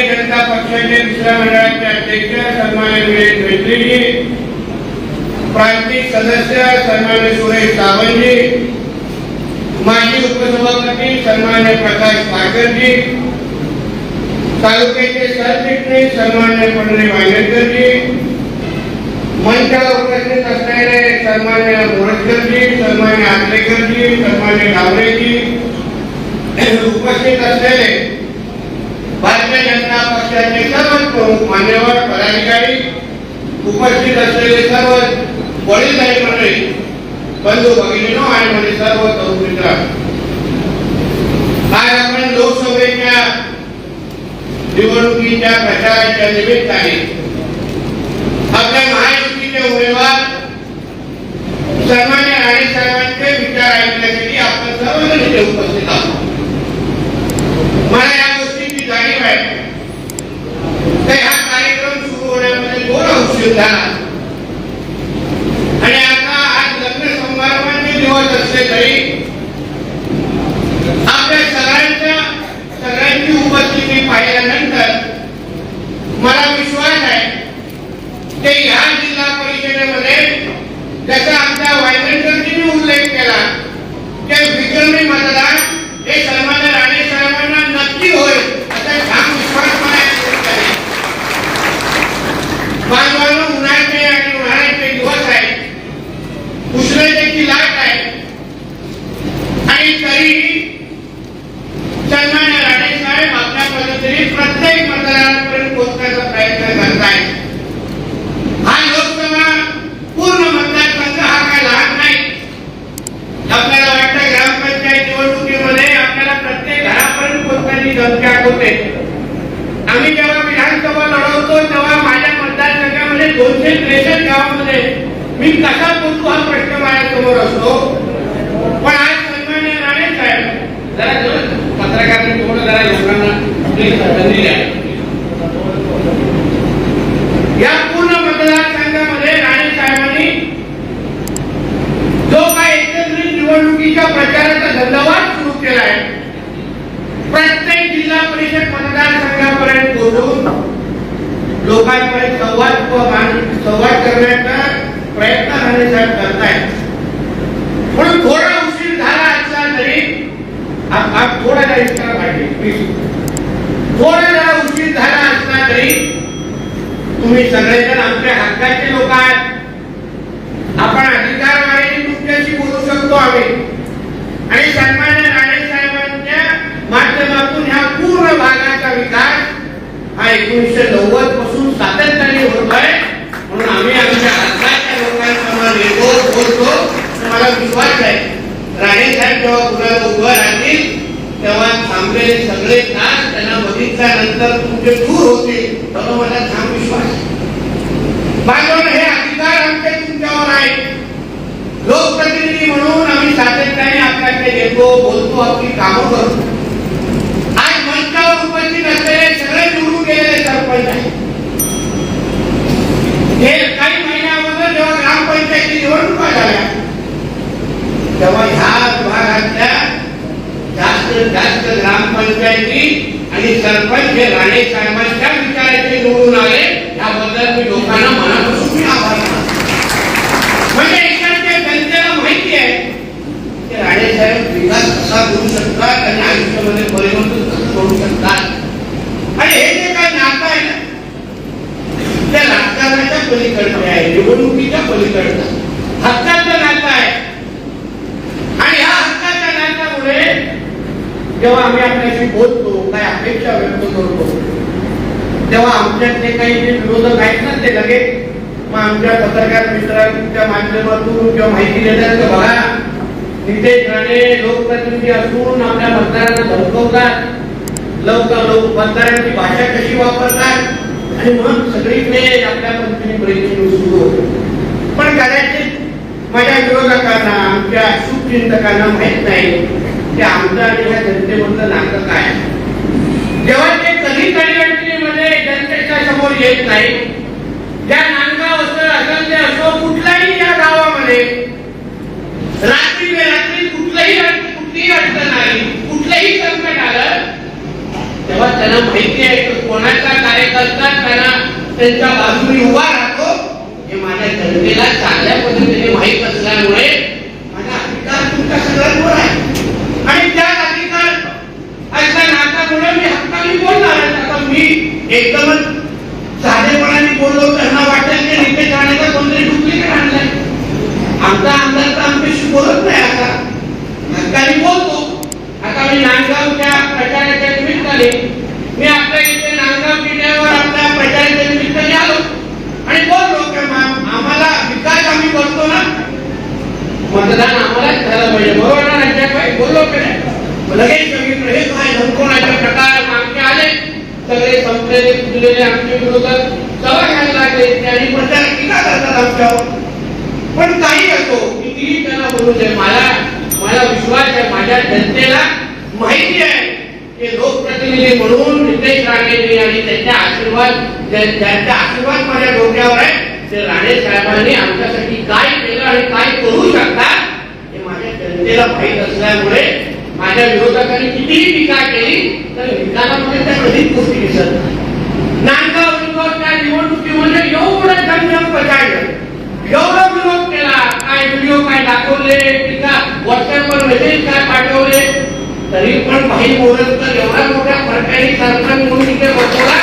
भारतीय जनता पक्षाचे दुसऱ्या मंडळाचे अध्यक्ष सन्मान्य विवेक मैत्रीजी प्रांतिक सदस्य सन्मान्य सुरेश सावंतजी माजी उपसभापती सन्मान्य प्रकाश पाटकरजी तालुक्याचे सरचिटणीस सन्मान्य पंढरी वांगेकरजी मंचावर उपस्थित असलेले सन्मान्य मोरजकरजी सन्मान्य आंबेकरजी सन्मान्य गावरेजी उपस्थित असलेले जनता पक्षाचे सर्व प्रमुख मान्यवर पदाधिकारी उपस्थित असलेले सर्व वडीलधारी मंडळी बंधू भगिनीनो आणि म्हणजे सर्व तरुण मित्र आज आपण लोकसभेच्या निवडणुकीच्या प्रचाराच्या निमित्ताने आपल्या महायुतीचे उमेदवार सन्मान्य राणे साहेबांचे विचार ऐकण्यासाठी आपण सर्वजण इथे उपस्थित आहोत. मला या गोष्टीची जाणीव आहे तर हा कार्यक्रम सुरू होण्यामध्ये थोडा आणि आता आज लग्न समारंभाचे दिवस असले तरी आपल्या सगळ्यांच्या सगळ्यांची उपस्थिती पाहिल्यानंतर मला विश्वास आहे ते ह्या जिल्हा परिषदेमध्ये त्याचा आमच्या वायकरजींनी उल्लेख केला की विक्रमी मतदान हे सन्मान्य राणे साहेबांना नक्की होईल असा ठाम विश्वास मला या ठिकाणी आहे. बांधवांनो उन्हाळ्याचे आणि उन्हाळ्याचे दिवस आहेत उष्णतेची लाट आहे आणि तरीही सन्मान्य राणे साहेब आपल्या पद्धतीने प्रत्येक मतदारापर्यंत पोहोचण्याचा प्रयत्न करतायत हा लोकसभा पूर्ण मतदारसंघ हा काय लहान नाही आपल्याला वाटतं ग्रामपंचायत निवडणुकीमध्ये आपल्याला प्रत्येक घरापर्यंत पोहोचण्याची धमकी होते आम्ही जेव्हा विधानसभा लढवतो तेव्हा माझ्या मतदारसंघामध्ये दोनशे त्रेसष्ट गावामध्ये मी कसा पोहोचू हा प्रश्न माझ्यासमोर असतो पण आज सन्मान्य राणे साहेब जरा जरा पत्रकारांनी थोडं जरा लोकांना या पूर्ण मतदारसंघामध्ये राणे साहेबांनी जो काय एकत्रित निवडणुकीच्या प्रचाराचा धंदावाद सुरू केला आहे प्रत्येक जिल्हा परिषद मतदारसंघापर्यंत पोहोचून लोकांपर्यंत संवाद संवाद करण्याचा प्रयत्न राणे साहेब करतायत म्हणून थोडा उशीर झाला असला तरी थोडा काही पाहिजे. थोडा जरा उशीर झाला असला तरी तुम्ही सगळेजण आमच्या हक्काचे लोक आहात. आपण अधिकारवाणी तुमच्याशी बोलू शकतो आम्ही. आणि सन्मान्य राणे साहेबांच्या माध्यमातून ह्या पूर्ण भागाचा विकास हा एकोणीसशे नव्वदपासून सातत्याने होत आहे. म्हणून आम्ही आमच्या हक्काच्या लोकांसमोर येतो बोलतो. मला विश्वास आहे. राणे साहेब जेव्हा पुन्हा उभं राहतील तेव्हा थांबलेले सगळे तास त्यांना बघितल्यानंतर तुमचे दूर होते. म्हणून मला ठाम विश्वास. आहे. हे अधिकार आमचे तुमच्यावर आहे लोकप्रतिनिधी म्हणून आम्ही सातत्याने आपल्याकडे येतो बोलतो आपली कामं करतो आज मंचावर उपस्थित असलेले सगळे निवडून गेलेले सरपंच आहेत. हे काही महिन्यामध्ये जेव्हा ग्रामपंचायती निवडणुका झाल्या तेव्हा ह्या विभागातल्या जास्तीत जास्त ग्रामपंचायती आणि सरपंच हे राणे साहेबांच्या विचाराचे निवडून आले. याबद्दल मी लोकांना मनापासून मी आभार म्हणजे इकडच्या जनतेला माहिती आहे की राणे साहेब विकास कसा करू शकतात आणि आयुष्यामध्ये परिवर्तन कसं करू शकतात? आणि हे जे काय नातं आहे ना त्या राजकारणाच्या पलीकडे आहे निवडणुकीच्या पलीकडे हक्काचं नातं आहे आणि ह्या हक्काच्या नात्यामुळे जेव्हा आम्ही आपल्याशी बोलतो काय अपेक्षा व्यक्त करतो तेव्हा आमच्यातले काही जे विरोधक आहेत ना ते लगेच मग आमच्या पत्रकार मित्रांच्या माध्यमातून किंवा माहिती देतात की बघा नितेश राणे लोकप्रतिनिधी असून आपल्या मतदारांना धमकवतात. लवकर लोक मतदारांची भाषा कशी वापरतात? आणि म्हणून सगळीकडे आपल्या पद्धतीने ब्रेकिंग सुरू होते. पण कदाचित माझ्या विरोधकांना आमच्या शुभचिंतकांना माहीत नाही. की आमचं आणि ह्या जनतेमधलं नातं काय? जेव्हा ते कधी कधी अडचणीमध्ये जनतेच्या समोर येत नाही ज्या नांदगाव असो ते असो कुठलाही या गावामध्ये रात्री रात्री कुठलंही कुठलीही अडचण आली कुठलंही संकट आलं तेव्हा त्यांना माहिती आहे की कोणाचा कार्यकर्ता त्यांना त्यांच्या बाजूने उभा राहतो हे माझ्या जनतेला चांगल्या पद्धतीने माहीत असल्यामुळे माझा अधिकार तुमच्या सगळ्यांवर आहे आणि त्या अधिकार अशा नात्यामुळे मी हक्काने बोलणार आहे आता मी एकदमच साधेपणाने बोललो त्यांना वाटेल की नितेश राणेचा कोणतरी डुप्लिकेट आणलाय. आमचा आमदार तर आमच्याशी बोलत नाही आता. काही बोलतो. आता मी नांदगावच्या प्रचाराच्या निमित्ताने मी आपल्या इथे नांदगाव जिल्ह्यावर आपल्या प्रचाराच्या निमित्ताने आलो आणि बोललो की आम्हाला विकास आम्ही करतो ना. मतदान आम्हालाच झालं पाहिजे. बरोबर ना राज्यात बोललो की नाही? लगेच सगळीकडे हे काय धमकोनाचे प्रकार सगळे संपलेले फुटलेले आमचे विरोधक सभा घ्यायला लागले. आणि प्रचार टीका करतात आमच्यावर? पण काही असो कितीही त्यांना बोलू दे. मला मला विश्वास आहे. माझ्या जनतेला माहिती आहे. की लोकप्रतिनिधी म्हणून नितेश राणेंनी आणि त्यांच्या आशीर्वाद त्यांचा आशीर्वाद माझ्या डोक्यावर आहे ते राणे साहेबांनी आमच्यासाठी काय केलं आणि काय करू शकतात हे माझ्या जनतेला माहीत असल्यामुळे माझ्या विरोधकांनी कितीही टीका केली तर विकासामध्ये म्हणजे त्या कधीच गोष्टी दिसत नांदगाव विरोध त्या निवडणुकीमध्ये एवढं जमजम पचाडलं एवढा विरोध केला काय व्हिडिओ काय दाखवले टीका व्हॉट्सअपवर मेसेज काय पाठवले तरी पण काही बोलत तर एवढ्या मोठ्या फरकाने सरकार म्हणून तिथे बसवला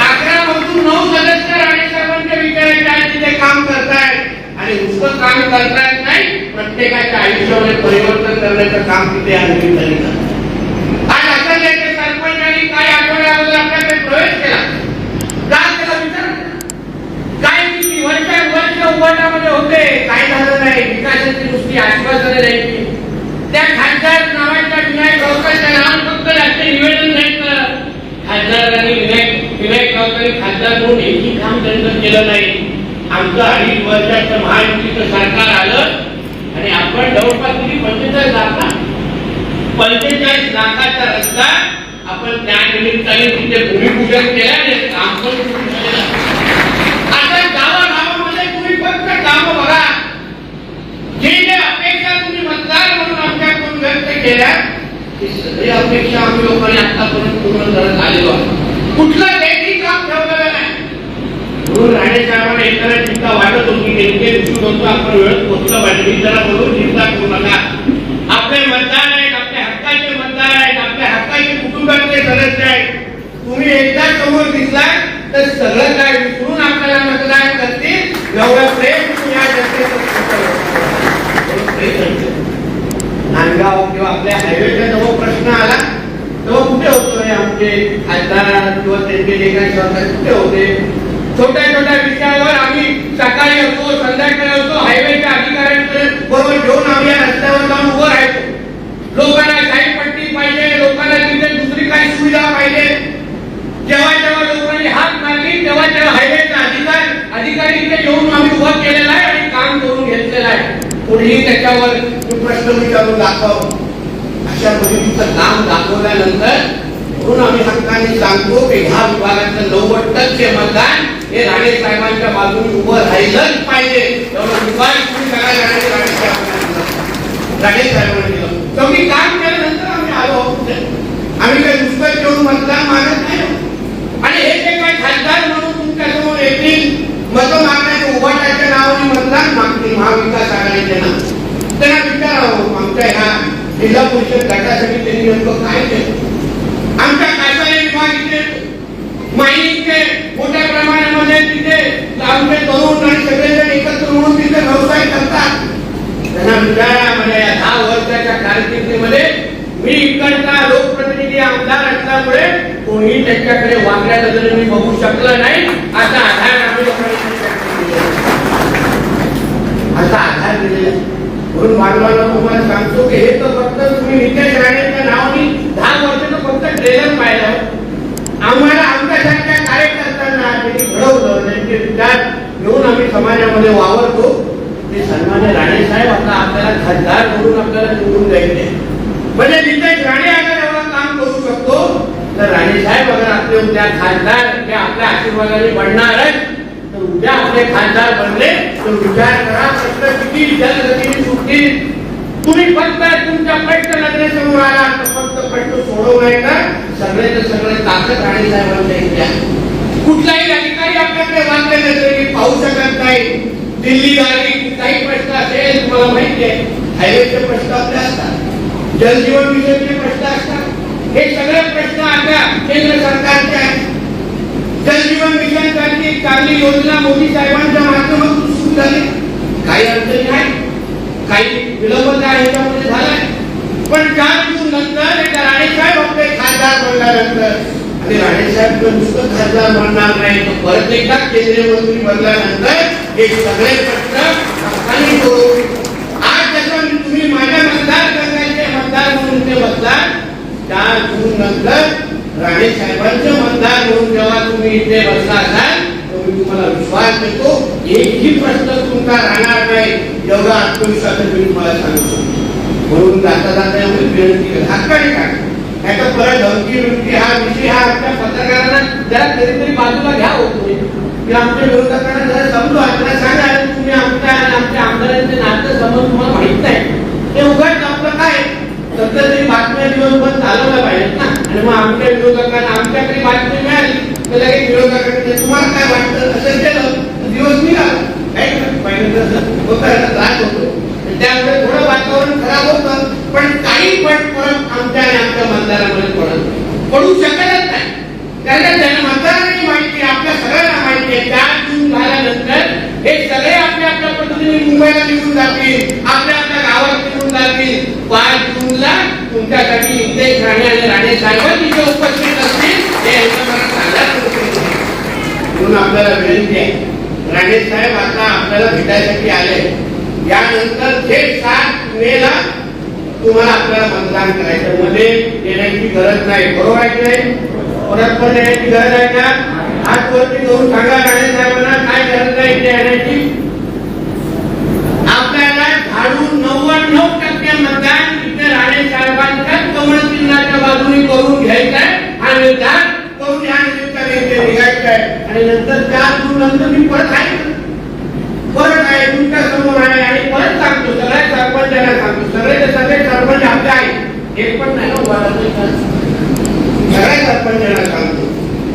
अकरा मधून नऊ सदस्य राणे साहेबांच्या विचारायचे आहेत तिथे काम करतायत आणि नुसतं काम करतायत. प्रत्येकाच्या आयुष्यामध्ये परिवर्तन करण्याचं काम तिथे आणखी आज असं सरपंचांनी काय आठवड्या अगोदर आपल्याकडे प्रवेश केला का त्याला विचार. काय किती वर्ष वर्ष होते काय झालं नाही. विकासाची नुसती त्या खासदार नावाच्या विनायक गावकरच्या नावात फक्त राष्ट्रीय निवेदन द्यायचं. खासदारांनी विनायक विनायक गावकरी खासदार म्हणून एकही काम त्यांचं केलं नाही. आमचं अडीच वर्षाचं महायुतीचं सरकार आलं आणि आपण जवळपास किती? पंचेचाळीस लाख ना? पंचेचाळीस लाखाचा रस्ता आपण त्या निमित्ताने तिथे भूमिपूजन केल्याने काम पण आता गावा गावामध्ये तुम्ही फक्त काम बघा. जे जे अपेक्षा तुम्ही मतदार म्हणून आमच्याकडून व्यक्त केल्या ती सगळी अपेक्षा आम्ही लोकांनी आतापर्यंत पूर्ण करत आलेलो कुठलं एकही काम ठेवलेलं नाही. म्हणून राणे साहेबांना एखादा चिंता वाटत होती आपण वेळेत पोहोचलं पाहिजे मी जरा बोलून चिंता करू नका आपले मतदार आहेत आपल्या हक्काचे मतदार आहेत आपल्या हक्काचे कुटुंबातले सदस्य आहेत तुम्ही एकदा समोर दिसला तर सगळं काय विसरून आपल्याला मतदान करतील एवढं प्रेम तुम्ही या जनतेचं नांदगाव किंवा आपल्या हायवेच्या जवळ प्रश्न आला तेव्हा कुठे होतोय आमचे खासदार किंवा त्यांचे जे काही कुठे होते छोट्या छोट्या विषयावर सकाळी असतो संध्याकाळी असतो हायवेच्या अधिकाऱ्यांकडे बरोबर घेऊन आम्ही या रस्त्यावर जाऊन उभं राहतो लोकांना काही पट्टी पाहिजे लोकांना तिथे दुसरी काही सुविधा पाहिजे. जेव्हा जेव्हा लोकांनी हात मारली तेव्हा तेव्हा हायवेचा अधिकार अधिकारी इथे येऊन आम्ही उभा केलेला आहे आणि काम करून घेतलेलं आहे. कोणीही त्याच्यावर प्रश्न विचारून दाखव अशा पद्धतीचं काम दाखवल्यानंतर म्हणून आम्ही हक्काने सांगतो की ह्या विभागाचं नव्वद टक्के मतदान हे राणे साहेबांच्या बाजूने उभं राहिलंच पाहिजे. तुम्ही राणे साहेबांना राणे साहेबांना दिलं. काम केल्यानंतर आम्ही आलो आम्ही काही पुस्तक घेऊन मतदान मागत नाही आणि हे जे काही खासदार म्हणून तुमच्यासमोर येतील मत मागण्याच्या उभाटाच्या नावाने मतदान मागतील महाविकास आघाडीचे नाव त्यांना विचारावं हो, आमच्या ह्या जिल्हा परिषद गटासाठी त्यांनी नेमकं काय केलं? आमच्या खासदार विभाग माईचे मोठ्या प्रमाणामध्ये तिथे आमचे तरुण आणि सगळेजण एकत्र म्हणून तिथे व्यवसाय करतात. त्यांना विचारा म्हणजे या दहा वर्षाच्या कारकिर्दीमध्ये मी इकडचा लोकप्रतिनिधी आमदार असल्यामुळे कोणी त्यांच्याकडे वाकड्या नजरेने मी बघू शकलं नाही. असा आधार आम्ही लोकांनी असा आधार दिलेला म्हणून मानवाला तुम्हाला सांगतो की हे तर फक्त तुम्ही नितेश राणेच्या नावाने दहा वर्षाचं फक्त ट्रेलर पाहिलं आम्हाला आमच्यासारख्या कार्यकर्त्यांना त्यांनी घडवलं त्यांचे विचार घेऊन आम्ही समाजामध्ये वावरतो. ते सन्मान्य राणे साहेब आता आपल्याला खासदार म्हणून आपल्याला निवडून द्यायचे. म्हणजे नितेश राणे अगर एवढं काम करू शकतो. तर राणे साहेब अगर आपले उद्या खासदार हे आपल्या आशीर्वादाने बनणारच तर उद्या आपले खासदार बनले तर विचार करा प्रश्न किती जलगतीने सुटतील. तुम्ही फक्त तुमच्या पैठ समोर आला तर फक्त प्रश्न सगळे तर सगळे ताकद राणे साहेबांच्या इथे आहे. कुठलाही अधिकारी आपल्याकडे वाचले नसेल की पाहू शकत नाही. दिल्ली गाडी काही प्रश्न असेल तुम्हाला माहिती आहे हायवेचे प्रश्न आपले असतात. जलजीवन मिशनचे प्रश्न असतात. हे सगळे प्रश्न आता केंद्र सरकारचे आहेत. जलजीवन मिशन सारखी चांगली योजना मोदी साहेबांच्या माध्यमातून सुरू झाली. काही अडचणी नाही काही विलंब त्या ह्याच्यामध्ये झालाय. पण चार जून नंतर एका राणेसाहेब आपले खासदार बनल्यानंतर आणि राणेसाहेब तर नुसतं खासदार बनणार नाही. तो परत एकदा केंद्रीय मंत्री बनल्यानंतर हे सगळे प्रश्न आणि आज त्याचा तुम्ही माझ्या मतदार संघाचे मतदार म्हणून ते मतदार चार जून नंतर राणे साहेबांचे मतदार म्हणून जेव्हा तुम्ही इथे बसला असाल मी तुम्हाला विश्वास देतो एकही प्रश्न तुमचा राहणार नाही. एवढा आत्मविश्वास मी तुम्हाला सांगतो म्हणून जाता जाता एवढी विनंती आहे. हक्काने काय नाहीतर परत धमकी बिमकी हा विषय हा आमच्या पत्रकारांना जरा कधीतरी बाजूला घ्या होतो की आमच्या विरोधकांना जरा समजू त्यांना सांगा तुम्ही आमच्या आणि आमच्या आमदारांचे नातं समज तुम्हाला माहीत नाही. ते उघड आपलं काय? सध्या तरी बातम्या पण चालवल्या पाहिजेत ना. आणि मग आमच्या विरोधकांना आमच्याकडे बातमी मिळाली तर लगेच विरोधकांकडे तुम्हाला काय वाटतं असं केलं दिवस निघाला. काही नाही. होतं त्रास होतो. त्यामुळे थोडं वातावरण खराब होतं पण काही पट परत आमच्या मतदारामध्ये पडत पडू शकतच नाही. कारण का त्यांना मतदारांनी माहिती आपल्या सगळ्यांना माहिती आहे. चार जून झाल्यानंतर हे सगळे आपल्या आपल्या पद्धतीने मुंबईला निघून जातील. आपल्या आपल्या गावात निघून जातील. पाच जूनला तुमच्यासाठी इथे राणे आणि राणे साहेब तिथे उपस्थित असतील. हे मला सांगायचं म्हणून आपल्याला विनंती आहे. राणे साहेब आता आपल्याला भेटायसाठी आले. यानंतर थेट सात मेला तुम्हाला आपल्याला मतदान करायचं मध्ये म्हणजे येण्याची गरज नाही. बरोबर आहे की नाही? परत पण येण्याची गरज आहे का? हात वरती करून सांगा राणे साहेबांना काय गरज नाही ते येण्याची आपल्याला झाडून नव्वद टक्के मतदान इथे राणे साहेबांच्या कमळ चिन्हाच्या बाजूने करून घ्यायचं आहे आणि निर्धार करून या निमित्ताने इथे निघायचं आहे आणि नंतर चार जून नंतर मी परत आहे परत आहे तुमच्यासमोर आहे आणि परत सांगतो सगळ्या सरपंचांना सांगतो सगळे सगळे सरपंच आपले आहेत एक पण नाही हो बाळासाहेब. सगळ्या सरपंचांना सांगतो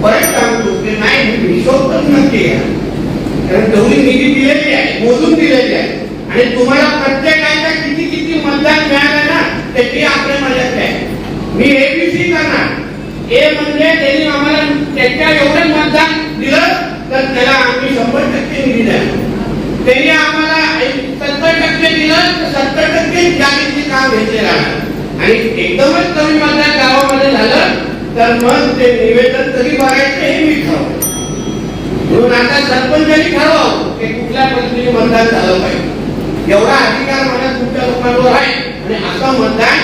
परत सांगतो की नाही मी हिशोब पण नक्की घ्या कारण तेवढी निधी दिलेली आहे? मोजून दिलेली आहे. आणि तुम्हाला प्रत्येकाला किती किती मतदान मिळालं ना त्याची आपल्या माझ्यात आहे. मी एबीसी करणार. ए म्हणजे त्यांनी आम्हाला त्याच्या एवढं मतदान दिलं तर त्याला आम्ही शंभर टक्के निधी द्या त्यांनी आम्हाला सत्तर टक्के दिलं तर सत्तर टक्के जागेचे काम घेतले राहणार. आणि एकदमच कमी मतदान गावामध्ये झालं तर मग ते निवेदन तरी बघायचं हे मी ठरवलं म्हणून आता सरपंचांनी ठरवावं की कुठल्या पद्धतीने मतदान झालं पाहिजे. एवढा अधिकार मला तुमच्या लोकांवर आहे आणि असं मतदान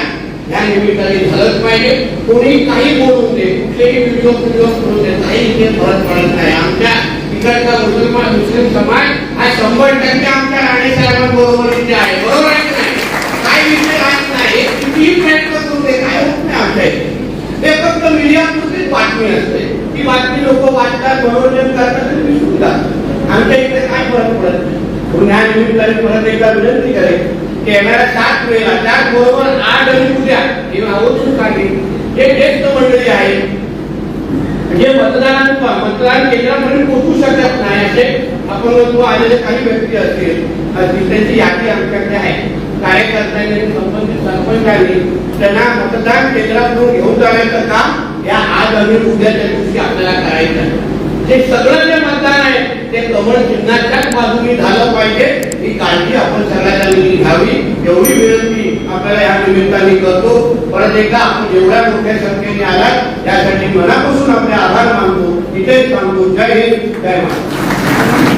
या निमित्ताने झालंच पाहिजे. कोणी काही बोलून दे कुठलेही व्हिडिओ व्हिडिओ करून दे काही इथे फरक पडत नाही. आमच्या इकडचा मुसलमान मुस्लिम समाज हा शंभर टक्के आमच्या राणे साहेबांबरोबर इथे आहे. बरोबर आहे की नाही काही विषय राहत नाही कितीही प्रयत्न करून दे काय होत नाही आमच्या इथे हे फक्त मीडियापुरतीच बातमी असते ती बातमी लोक वाचतात मनोरंजन करतात तुम्ही विसरून आमच्या इथे काय फरक पडत पुन्हा निमित्ताने परत एकदा विनंती करेल की येणाऱ्या सात वेळेला त्याचबरोबर आठ आणि उद्या. हे आवर्जून काढली हे ज्येष्ठ मंडळी आहे जे म्हणजे मतदान मतदान केंद्रापर्यंत पोहोचू शकत नाही असे अपंगत्व आलेले काही व्यक्ती असतील. असतील त्यांची यादी आमच्याकडे आहे. कार्यकर्त्यांनी संबंधित सरपंचांनी त्यांना मतदान केंद्रातून घेऊन जाण्याचं काम या आज आणि उद्याच्या दिवशी आपल्याला करायचं आहे. ते सगळं जे मतदान आहे ते कमळ चिन्हाच्याच बाजूने झालं पाहिजे. ही काळजी आपण सगळ्यांनी घ्यावी. एवढी विनंती आपल्याला या निमित्ताने करतो. परत एकदा आपण एवढ्या मोठ्या संख्येने आलात त्यासाठी मनापासून आपले आभार मानतो. इथेच सांगतो जय हिंद. जय महाराज